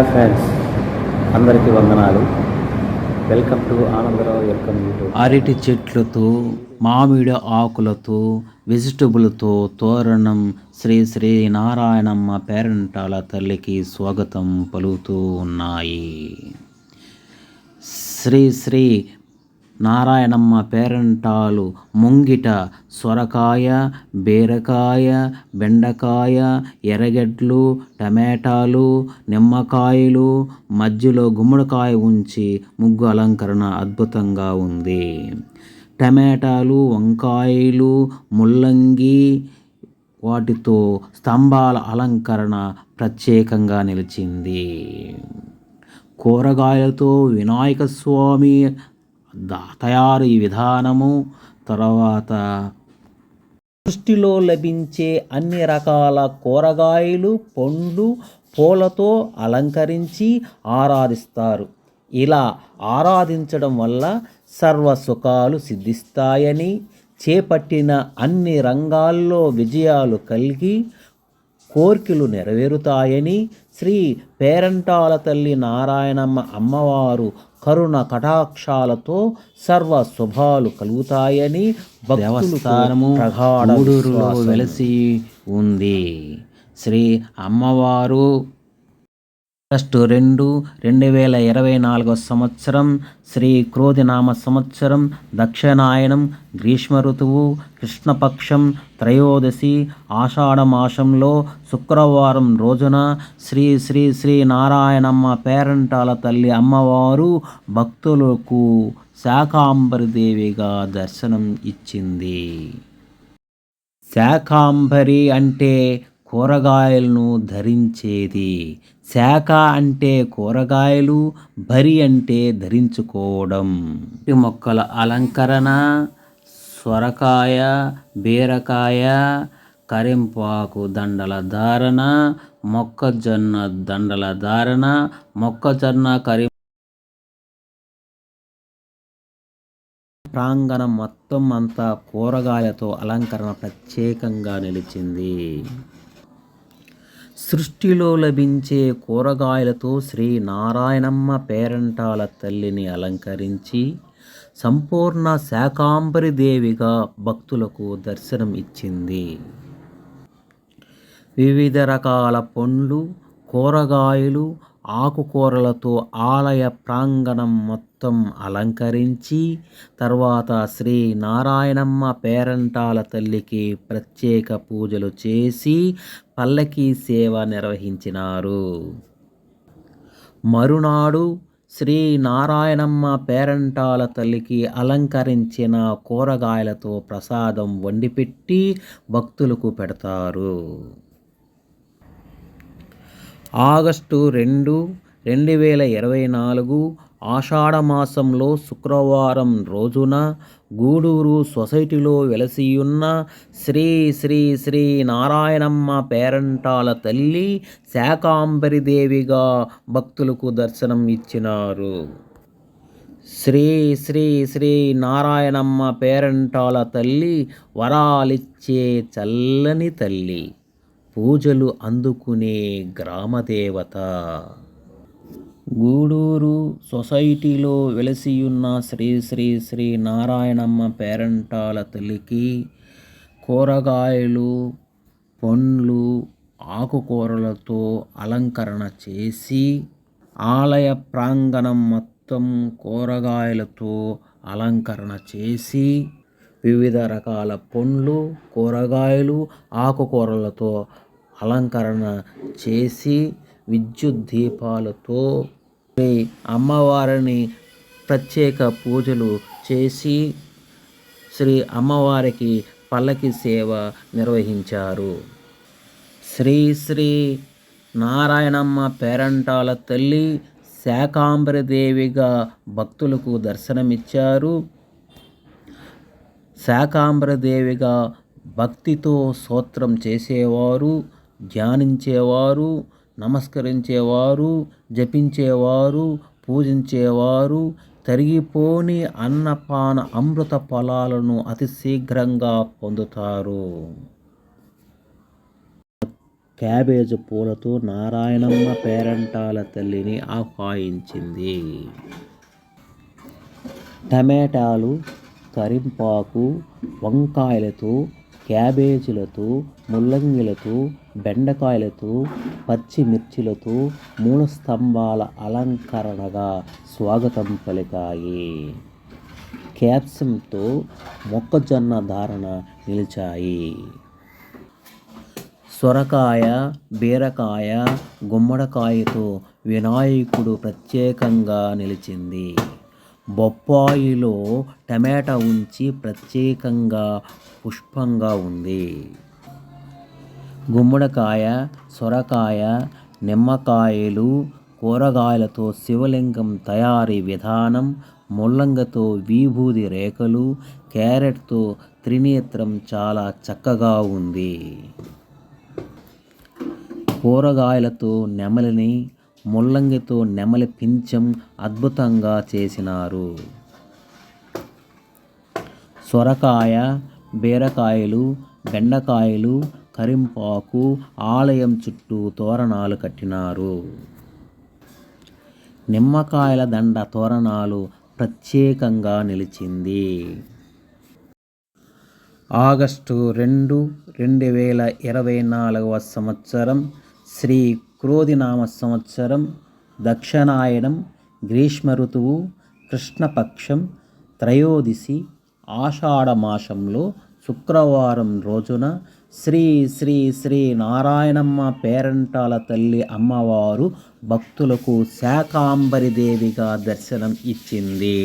Hi friends అందరికీ వందనాలు. Welcome to Anandarao welcome YouTube అరటి చెట్లతో మామిడి ఆకులతో వెజిటబుల్తో తోరణం శ్రీ శ్రీ నారాయణమ్మ పేరంటాల తల్లికి స్వాగతం పలుకుతూ ఉన్నాయి. శ్రీ శ్రీ నారాయణమ్మ పేరంటాలు ముంగిట సొరకాయ బీరకాయ బెండకాయ ఎర్రగడ్డలు టమాటాలు నిమ్మకాయలు మధ్యలో గుమ్మడికాయ ఉంచి ముగ్గు అలంకరణ అద్భుతంగా ఉంది. టమాటాలు వంకాయలు ముల్లంగి వాటితో స్తంభాల అలంకరణ ప్రత్యేకంగా నిలిచింది. కూరగాయలతో వినాయక స్వామి తయారీ విధానము తర్వాత సృష్టిలో లభించే అన్ని రకాల కూరగాయలు పండ్లు పూలతో అలంకరించి ఆరాధిస్తారు. ఇలా ఆరాధించడం వల్ల సర్వ సుఖాలు సిద్ధిస్తాయని చేపట్టిన అన్ని రంగాల్లో విజయాలు కలిగి కోర్కెలు నెరవేరుతాయని శ్రీ పేరంటాల తల్లి నారాయణమ్మ అమ్మవారు కరుణ కటాక్షాలతో సర్వ శుభాలు కలుగుతాయని దేవస్థానము వెలసి ఉంది. శ్రీ అమ్మవారు ఆగస్టు రెండు రెండు వేల ఇరవై నాలుగో సంవత్సరం శ్రీ క్రోధినామ సంవత్సరం దక్షిణాయనం గ్రీష్మ ఋతువు కృష్ణపక్షం త్రయోదశి ఆషాఢమాసంలో శుక్రవారం రోజున శ్రీ శ్రీ శ్రీ నారాయణమ్మ పేరంటాల తల్లి అమ్మవారు భక్తులకు శాకాంబరిదేవిగా దర్శనం ఇచ్చింది. శాకాంబరి అంటే కూరగాయలను ధరించేది. శాఖ అంటే కూరగాయలు బరి అంటే ధరించుకోవడం. ఈ మొక్కల అలంకరణ సొరకాయ బీరకాయ కరింపాకు దండల ధారణ మొక్కజొన్న దండల ధారణ మొక్కజొన్న కరి ప్రాంగణం మొత్తం అంతా కూరగాయలతో అలంకరణ ప్రత్యేకంగా నిలిచింది. సృష్టిలో లభించే కూరగాయలతో శ్రీ నారాయణమ్మ పేరంటాల తల్లిని అలంకరించి సంపూర్ణ శాకాంబరి దేవిగా భక్తులకు దర్శనం ఇచ్చింది. వివిధ రకాల పండ్లు కూరగాయలు ఆకుకూరలతో ఆలయ ప్రాంగణం మొత్తం మొత్తం అలంకరించి తర్వాత శ్రీ నారాయణమ్మ పేరంటాల తల్లికి ప్రత్యేక పూజలు చేసి పల్లకీ సేవ నిర్వహించినారు. మరునాడు శ్రీ నారాయణమ్మ పేరంటాల తల్లికి అలంకరించిన కూరగాయలతో ప్రసాదం వండిపెట్టి భక్తులకు పెడతారు. ఆగస్టు రెండు రెండు వేల ఇరవై నాలుగు ఆషాఢ మాసంలో శుక్రవారం రోజున గూడూరు సొసైటీలో వెలసియున్న శ్రీ శ్రీ శ్రీ నారాయణమ్మ పేరంటాల తల్లి శాకాంబరిదేవిగా భక్తులకు దర్శనం ఇచ్చినారు. శ్రీ శ్రీ శ్రీ నారాయణమ్మ పేరంటాల తల్లి వరాలిచ్చే చల్లని తల్లి. పూజలు అందుకునే గ్రామదేవత. గూడూరు సొసైటీలో వెలసియున్న శ్రీ శ్రీ శ్రీ నారాయణమ్మ పేరంటాల తల్లికి కూరగాయలు పండ్లు ఆకుకూరలతో అలంకరణ చేసి ఆలయ ప్రాంగణం మొత్తం కూరగాయలతో అలంకరణ చేసి వివిధ రకాల పండ్లు కూరగాయలు ఆకుకూరలతో అలంకరణ చేసి విద్యుత్ దీపాలతో అమ్మవారిని ప్రత్యేక పూజలు చేసి శ్రీ అమ్మవారికి పల్లకి సేవ నిర్వహించారు. శ్రీ శ్రీ నారాయణమ్మ పేరంటాల తల్లి శాకాంబరదేవిగా భక్తులకు దర్శనమిచ్చారు. శాకాంబరదేవిగా భక్తితో స్తోత్రం చేసేవారు ధ్యానించేవారు. నమస్కరించేవారు జపించేవారు పూజించేవారు తరిగిపోని అన్నపాన అమృత ఫలాలను అతి శీఘ్రంగా పొందుతారు. క్యాబేజ్ పూలతో నారాయణమ్మ పేరంటాల తల్లిని ఆహ్వానించింది టమాటాలు కరింపాకు వంకాయలతో క్యాబేజీలతో ముల్లంగిలతో బెండకాయలతో పచ్చిమిర్చిలతో మూల స్తంభాల అలంకరణగా స్వాగతం పలికాయి. క్యాప్సంతో మొక్కజొన్న ధారణ నిలిచాయి. సొరకాయ బీరకాయ గుమ్మడికాయతో వినాయకుడు ప్రత్యేకంగా నిలిచింది. బొప్పాయిలో టమాటా ఉంచి ప్రత్యేకంగా పుష్పంగా ఉంది. గుమ్మడికాయ సొరకాయ నిమ్మకాయలు కూరగాయలతో శివలింగం తయారీ విధానం ముల్లంగతో విభూది రేఖలు క్యారెట్తో త్రినేత్రం చాలా చక్కగా ఉంది. కూరగాయలతో నెమలిని ముల్లంగితో నెమలి పించం అద్భుతంగా చేసినారు. సొరకాయ బీరకాయలు బెండకాయలు కరింపాకు ఆలయం చుట్టూ తోరణాలు కట్టినారు. నిమ్మకాయల దండ తోరణాలు ప్రత్యేకంగా నిలిచింది. ఆగస్టు రెండు రెండు వేల ఇరవై నాలుగవ సంవత్సరం శ్రీ క్రోధినామ సంవత్సరం దక్షిణాయనం గ్రీష్మ ఋతువు కృష్ణపక్షం త్రయోదశి ఆషాఢ మాసంలో శుక్రవారం రోజున శ్రీ శ్రీ శ్రీ నారాయణమ్మ పేరంటాల తల్లి అమ్మవారు భక్తులకు శాకాంబరి దేవిగా దర్శనం ఇచ్చింది.